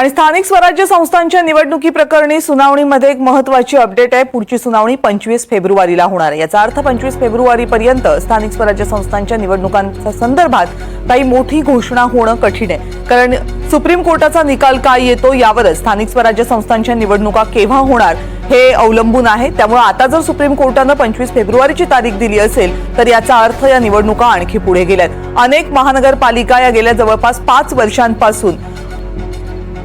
आणि स्थानिक स्वराज्य संस्थांच्या निवडणुकी प्रकरणी सुनावणीमध्ये एक महत्वाची अपडेट आहे. पुढची सुनावणी पंचवीस फेब्रुवारीला होणार आहे. याचा अर्थ पंचवीस फेब्रुवारीपर्यंत स्थानिक स्वराज्य संस्थांच्या निवडणुकांच्या संदर्भात काही मोठी घोषणा होणं कठीण आहे. कारण सुप्रीम कोर्टाचा निकाल काय येतो यावरच स्थानिक स्वराज्य संस्थांच्या निवडणुका केव्हा होणार हे अवलंबून आहे. त्यामुळे आता जर सुप्रीम कोर्टानं पंचवीस फेब्रुवारीची तारीख दिली असेल तर याचा अर्थ या निवडणुका आणखी पुढे गेल्यात. अनेक महानगरपालिका या गेल्या जवळपास पाच वर्षांपासून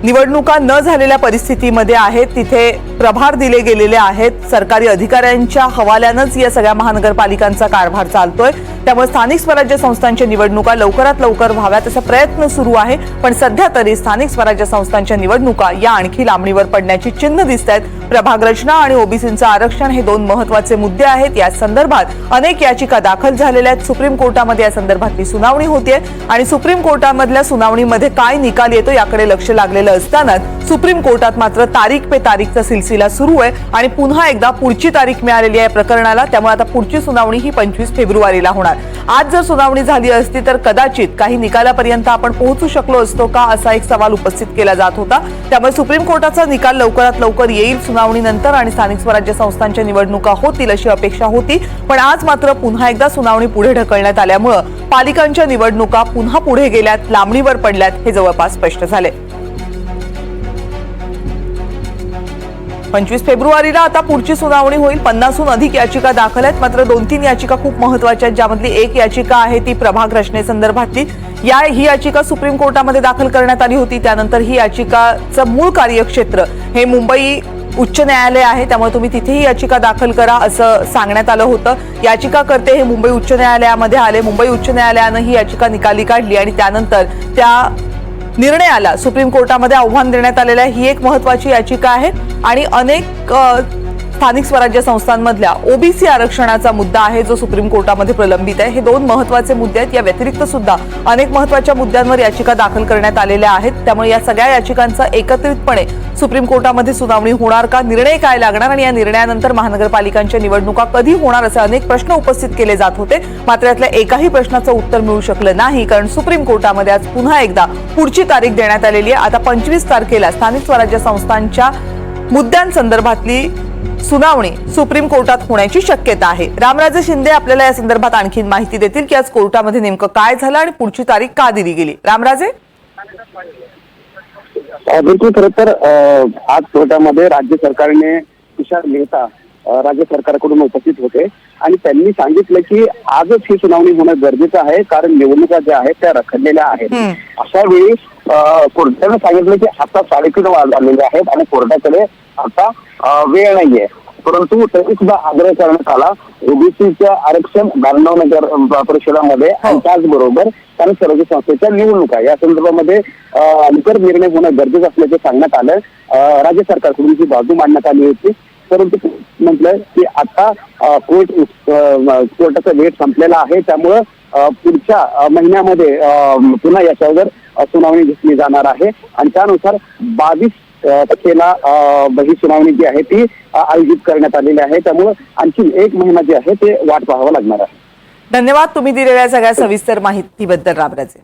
निवडणुका न झालेल्या परिस्थितीमध्ये आहेत तिथे प्रभार दिले गेलेले आहेत. सरकारी अधिकाऱ्यांच्या हवाल्यानंच या सगळ्या महानगरपालिकांचा कारभार चालतोय. त्यामुळे स्थानिक स्वराज्य संस्थांच्या निवडणुका लवकरात लवकर व्हाव्यात असा प्रयत्न सुरू आहे. पण सध्या तरी स्थानिक स्वराज्य संस्थांच्या निवडणुका या आणखी लांबणीवर पडण्याची चिन्ह दिसत आहेत प्रभाग रचना आणि ओबीसींचं आरक्षण हे दोन महत्त्वाचे मुद्दे आहेत. या संदर्भात अनेक याचिका दाखल झालेल्या आहेत. सुप्रीम कोर्टामध्ये या संदर्भातली सुनावणी होतीये. आणि सुप्रीम कोर्टामधल्या सुनावणीमध्ये काय निकाल येतो याकडे लक्ष लागलेलं असतानाच सुप्रीम कोर्टात मात्र तारीख पे तारीखचा सिलसिला सुरू आहे आणि पुन्हा एकदा पुढची तारीख मिळालेली आहे प्रकरणाला. त्यामुळे आता पुढची सुनावणी ही पंचवीस फेब्रुवारीला होणार. आज जर सुनावणी झाली असती तर कदाचित काही निकालापर्यंत आपण पोहोचू शकलो असतो का असा एक सवाल उपस्थित केला जात होता. त्यामुळे सुप्रीम कोर्टाचा निकाल लवकरात लवकर येईल. सुनावणीनंतर आणि स्थानिक स्वराज्य संस्थांच्या निवडणुका होतील अशी अपेक्षा होती. पण आज मात्र पुन्हा एकदा सुनावणी पुढे ढकलण्यात आल्यामुळं पालिकांच्या निवडणुका पुन्हा पुढे गेल्यात लांबणीवर पडल्यात हे जवळपास स्पष्ट झाले. पंचवीस फेब्रुवारीला आता पुढची सुनावणी होईल. पन्नासहून अधिक याचिका दाखल आहेत. मात्र दोन तीन याचिका खूप महत्त्वाच्या आहेत. ज्यामधली एक याचिका आहे ती प्रभाग रचनेसंदर्भातली. या ही याचिका सुप्रीम कोर्टामध्ये दाखल करण्यात आली होती. त्यानंतर ही याचिकाचं मूळ कार्यक्षेत्र हे मुंबई उच्च न्यायालय आहे. त्यामुळे तुम्ही तिथेही याचिका दाखल करा असं सांगण्यात आलं होतं. याचिकाकर्ते हे मुंबई उच्च न्यायालयामध्ये आले. मुंबई उच्च न्यायालयानं ही याचिका निकाली काढली आणि त्यानंतर त्या निर्णयाला सुप्रीम कोर्टामध्ये आव्हान देण्यात आलेलं आहे. ही एक महत्वाची याचिका आहे. आणि अनेक स्थानिक स्वराज्य संस्थांमधल्या ओबीसी आरक्षणाचा मुद्दा आहे जो सुप्रीम कोर्टामध्ये प्रलंबित आहे. हे दोन महत्त्वाचे मुद्दे आहेत. या व्यतिरिक्त सुद्धा अनेक महत्त्वाच्या मुद्द्यांवर याचिका दाखल करण्यात आलेल्या आहेत. त्यामुळे या सगळ्या याचिकांचा एकत्रितपणे सुप्रीम कोर्टामध्ये सुनावणी होणार का? निर्णय काय लागणार? आणि या निर्णयानंतर महानगरपालिकांच्या निवडणुका कधी होणार? असे अनेक प्रश्न उपस्थित केले जात होते. मात्र यातल्या एकाही प्रश्नाचं उत्तर मिळू शकलं नाही कारण सुप्रीम कोर्टामध्ये आज पुन्हा एकदा पुढची तारीख देण्यात आलेली आहे. आता पंचवीस तारखेला स्थानिक स्वराज्य संस्थांच्या मुद्द्यांसंदर्भातली सुनावणी सुप्रीम कोर्टात होण्याची शक्यता आहे. रामराजे शिंदे आपल्याला या संदर्भात आणखी माहिती देतील की आज कोर्टामध्ये नेमकं काय झालं आणि पुढची तारीख का दिली गेली. रामराजे? बिलकुल खरं तर आज कोर्टामध्ये राज्य सरकारने तुषार मेहता राज्य सरकारकडून उपस्थित होते. आणि त्यांनी सांगितलं की आजच ही सुनावणी होणं गरजेचं आहे कारण निवडणुका ज्या आहेत त्या रखडलेल्या आहेत. अशा वेळी कोर्टाने सांगितलं की आता साडेतीन वाज आलेले आहेत आणि कोर्टाकडे आता वेळ नाहीये. परंतु तरी सुद्धा आग्रह करण्यात आला. ओबीसीचं आरक्षण ब्याण्णव नगर परिषदामध्ये आणि त्याचबरोबर स्थानिक स्वराज्य संस्थेच्या निवडणुका. या संदर्भामध्ये निकट निर्णय होणं गरजेचं असल्याचं सांगण्यात आलं. राज्य सरकारकडून ही बाजू मांडण्यात आली होती. परंतु म्हटलं की आता कोर्ट कोर्टाचा वेळ संपलेला आहे. त्यामुळं पुढच्या महिन्यामध्ये पुन्हा याच्यावर सुनावणी घेतली जाणार आहे. आणि त्यानुसार बावीस तारखेला ही सुनावणी जी आहे ती आयोजित करण्यात आलेली आहे. त्यामुळं आणखी एक महिना जे आहे ते वाट पाहावं लागणार आहे. धन्यवाद तुम्ही दिलेल्या सगळ्या सविस्तर माहितीबद्दल राबराजे